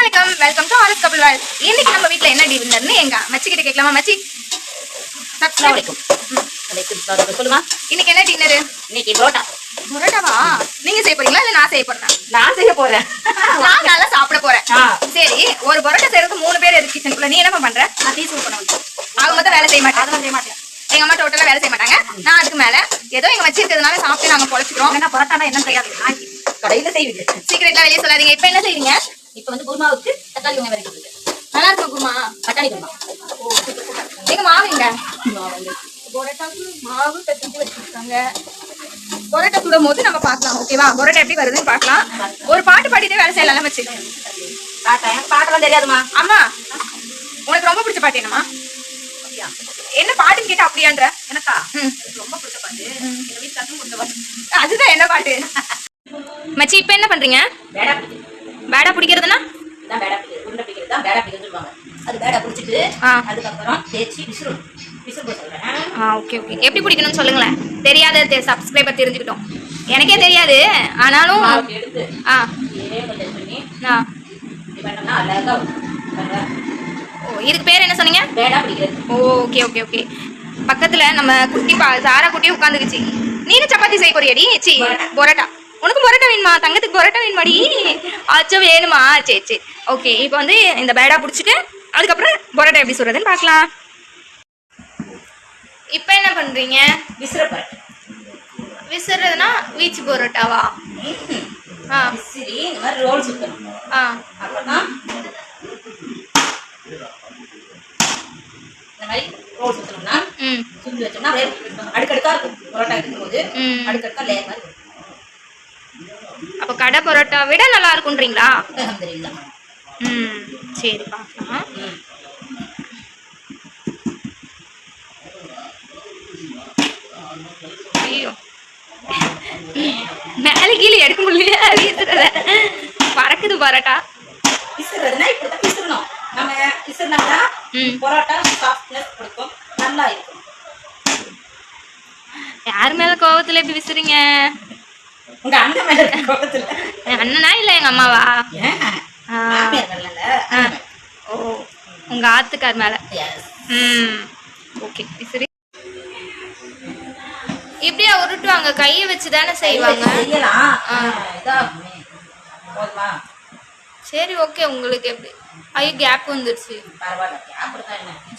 வணக்கம். Welcome to RS Kapil வாழ் இன்னைக்கு நம்ம வீட்ல என்ன டின்னர்னு எங்க மச்சி? கிட்ட கேட்கலாமா மச்சி சலாம். சொல்லுமா? இன்னைக்கு என்ன டின்னர் இன்னைக்கு புரோட்டா. புரோட்டாவா? நீங்க செய்ய போறீங்களா இல்ல நான் செய்ய போறேன்? நான் செய்ய போறேன். நான் நல்லா சாப்பிட போறேன். சரி ஒரு பரோட்டா செய்யறதுக்கு மூணு பேர் எதுக்கு கிச்சனுக்குள்ள நீ என்ன பண்ற? நான் டீ சூட் பண்ண வந்தேன். அவங்க மொத்தம் வேலை செய்ய மாட்டாங்க. அதெல்லாம் செய்ய மாட்டேன். எங்க அம்மா டோட்டலா வேலை செய்ய மாட்டாங்க. நான் அதுக்கு மேல ஏதோ எங்க மச்சி இருக்கிறதுனால சாப்பிட்டு நாங்க பொழைச்சிக்கிறோம். என்ன பரோட்டானா என்ன செய்யாது? கடையில செய்வீங்க. சீக்கிரட்லாம் வெளியே சொல்லாதீங்க. இப்ப என்ன செய்றீங்க இப்ப வந்து குருமாவுக்கு தக்காளி வெங்காயம் வரைக்கும் நல்லா இருக்கும் குருமா. பட்டாணி குருமா. எங்க மாவுங்க பரோட்டாக்கு மாவு பெசஞ்சு வச்சிருக்காங்க. பரோட்டா சுடும் போது நம்ம பார்க்கலாம். ஓகேவா பரோட்டா எப்படி வருதுன்னு பார்க்கலாம். ஒரு பாட்டு பாடிட்டே வேலை செய்யலாம். வச்சு. பாட்டா எனக்கு பாட்டெல்லாம் தெரியாதுமா அம்மா உனக்கு ரொம்ப பிடிச்ச பாட்டு என்னம்மா? என்ன பாட்டுன்னு கேட்டா அப்படியான்ற? எனக்கா? ரொம்ப பிடிச்ச பாட்டு. எங்க வீட்டுக்காரரும் பிடிச்ச பாட்டு. அதுதான் என்ன பாட்டு? மச்சி இப்ப என்ன பண்றீங்க? பேடா பிடிக்கிறதுனா? இதான் பேடா பிடிக்குது உருண்டை பிடிக்கிறது தான் பேடா பிடிக்குதுன்னு சொல்லுவாங்க. அது பேடா பிடிச்சிட்டு ஆ. அதுக்கப்புறம் தேய்ச்சி விசிறு விசிறு போட சொல்றேன். ஆ ஓகே ஓகே. எப்படி பிடிக்கணும்னு சொல்லுங்களேன். தெரியாத சப்ஸ்கிரைபர் தெரிஞ்சுக்கிட்டோம். எனக்கே தெரியாது ஆனாலும் ஆ ஆ. ஓ இதுக்கு பேர் என்ன சொன்னீங்க? Okay okay okay. பக்கத்துல நம்ம குட்டி பா சாரா குட்டி உட்காந்துக்குச்சு. நீனும் சப்பாத்தி செய்ய போறியாடி? சி பரோட்டா. உனக்கு பொரோட்டா வேணுமா? தங்கத்துக்கு பொரோட்டா வேணுமாடி? அச்சோ வேணுமா? சரி சரி ஓகே இப்போ வந்து இந்த பேடா பிடிச்சிட்டு அதுக்கப்புறம் பொரோட்டா எப்படி சொல்றதுன்னு பார்க்கலாம். இப்போ என்ன பண்றீங்க? விசிற பாரு விசிறதுனா வீச்சு பொரோட்டாவா? ஆ. விசிறி இந்த மாதிரி ரோல் சுத்தணும். ஆ. அப்புறம் இந்த மாதிரி ரோல் சுத்தணும்னா ம். சுத்தி வச்சோம்னா அப்படியே அடுக்கடுக்கா இருக்கும். பரோட்டா இருக்கும்போது ம். அடுக்கடுக்கா லேயர் மாதிரி அப்போ கடை பரோட்டா விட நல்லா இருக்குன்றீங்களா. ம் சரி பார்க்கலாம். ஐயோ. மேலே கீழே எடுக்க முடியல வீசுறத. பறக்குது பரோட்டா. விசிறதுனா இப்படிதான் விசிறணும் நம்ம விசிறினாதான் ம். பரோட்டா சாஃப்ட்னஸ் கொடுக்கும். நல்லா இருக்கும். யார் மேல கோவத்துல எப்படி விசுறீங்க? உங்க அண்ணன் மேல இருக்க கோபத்துல அண்ணனா இல்ல எங்க அம்மாவா. ஓ உங்க ஆத்துக்கார் மேல. ம். ஓகே விசிறி இப்படியா உருட்டுவாங்க? கையை வச்சு தானே செய்வாங்க சரி ஓகே உங்களுக்கு எப்படி? ஐயோ கேப் வந்துருச்சு.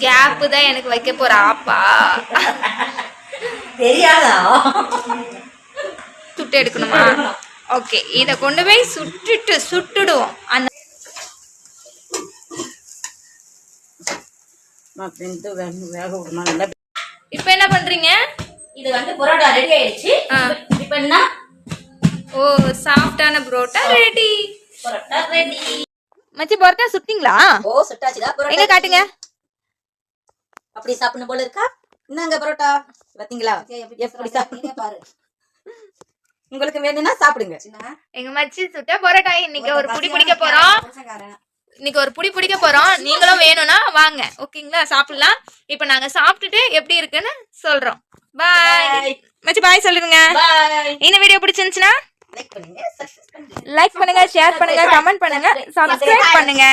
கேப்பு தான் எனக்கு வைக்க போற ஆப்பா. தெரியாதா? சுட்டு எடுக்கணுமா? ஓகே இத கொண்டு போய் சுட்டுட்டு சுட்டுடுவோம். அந்த இப்போ என்ன பண்றீங்க? இது வந்து பரோட்டா ரெடி ஆயிடுச்சு. இப்போ என்ன? ஓ சாஃப்டான புரோட்டா ரெடி பரோட்டா ரெடி மச்சி பரோட்டா சுட்டிங்களா? ஓ சுட்டாச்சுதா எங்க காட்டுங்க? அப்படி சாப்பிடணும் போல இருக்கா? என்னங்க பரோட்டா. பாத்தீங்களா? எப்படி சாப்பிடுங்க பாரு. உங்களுக்கு வேணும்னா சாப்பிடுங்க. எங்க மச்சி சுட்ட பரோட்டா இன்னைக்கு ஒரு புடி பிடிக்க போறோம். இன்னைக்கு ஒரு புடி பிடிக்க போறோம். நீங்களும் வேணும்னா வாங்க. ஓகேங்களா? சாப்பிடலாம். இப்போ நாங்க சாப்பிட்டுட்டு எப்படி இருக்குன்னு சொல்றோம். பாய். மச்சி பாய் சொல்லுங்க இந்த வீடியோ பிடிச்சிருந்துச்சுன்னா? லைக் பண்ணுங்க சப்ஸ்கிரைப் பண்ணுங்க. லைக் பண்ணுங்க ஷேர் பண்ணுங்க கமெண்ட் பண்ணுங்க சப்ஸ்கிரைப் பண்ணுங்க.